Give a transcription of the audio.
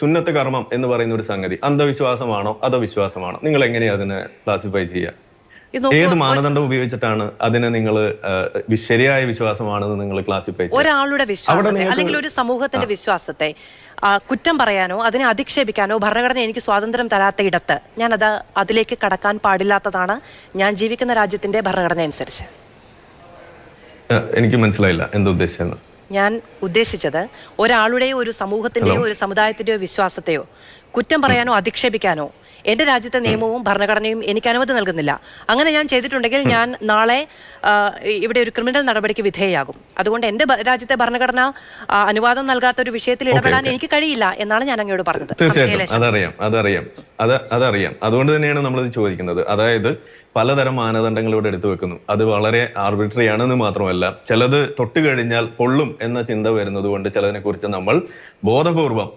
സുന്നത്ത് കർമ്മം എന്ന് പറയുന്ന ഒരു സംഗതി. അന്ധവിശ്വാസമാണോ? അതോ വിശ്വാസമാണോ നിങ്ങൾ എങ്ങനെയാ അതിനെ ക്ലാസിഫൈ ചെയ്യുക? ഏത് മാനദണ്ഡം ഉപയോഗിച്ചിട്ടാണ് അതിനെ നിങ്ങൾ ശരിയായ വിശ്വാസമാണെന്ന് നിങ്ങൾ ക്ലാസിഫൈ ഒരാളുടെ വിശ്വാസത്തെ അല്ലെങ്കിൽ ഒരു സമൂഹത്തിന്റെ വിശ്വാസത്തെ കുറ്റം പറയാനോ അതിനെ അധിക്ഷേപിക്കാനോ ഭരണഘടന എനിക്ക് സ്വാതന്ത്ര്യം തരാത്ത ഇടത്ത് ഞാൻ അത് അതിലേക്ക് കടക്കാൻ പാടില്ലാത്തതാണ് ഞാൻ ജീവിക്കുന്ന രാജ്യത്തിന്റെ ഭരണഘടന അനുസരിച്ച് എനിക്ക് മനസ്സിലായില്ല. എന്താ ഉദ്ദേശിച്ചെന്ന് ഞാൻ ഉദ്ദേശിച്ചത് ഒരാളുടെയോ ഒരു സമൂഹത്തിന്റെയോ ഒരു സമുദായത്തിന്റെയോ വിശ്വാസത്തെയോ കുറ്റം പറയാനോ അധിക്ഷേപിക്കാനോ എന്റെ രാജ്യത്തെ നിയമവും ഭരണഘടനയും എനിക്ക് അനുമതി നൽകുന്നില്ല. അങ്ങനെ ഞാൻ ചെയ്തിട്ടുണ്ടെങ്കിൽ ഞാൻ നാളെ ഇവിടെ ഒരു ക്രിമിനൽ നടപടിക്ക് വിധേയയാകും. അതുകൊണ്ട് എന്റെ രാജ്യത്തെ ഭരണഘടന അനുവാദം നൽകാത്ത ഒരു വിഷയത്തിൽ ഇടപെടാൻ എനിക്ക് കഴിയില്ല എന്നാണ് ഞാൻ അങ്ങോട്ട് പറഞ്ഞത്. തീർച്ചയായിട്ടും. അതറിയാം അതറിയാം. അത് അതറിയാം. അതുകൊണ്ട് തന്നെയാണ് നമ്മളത് ചോദിക്കുന്നത്. അതായത് പലതരം മാനദണ്ഡങ്ങൾ ഇവിടെ എടുത്തു വെക്കുന്നു. അത് വളരെ ആർബിട്രറി ആണെന്ന് മാത്രമല്ല ചിലത് തൊട്ട് കഴിഞ്ഞാൽ പൊള്ളും എന്ന ചിന്ത വരുന്നത് കൊണ്ട് ചിലതിനെ കുറിച്ച് നമ്മൾ ബോധപൂർവം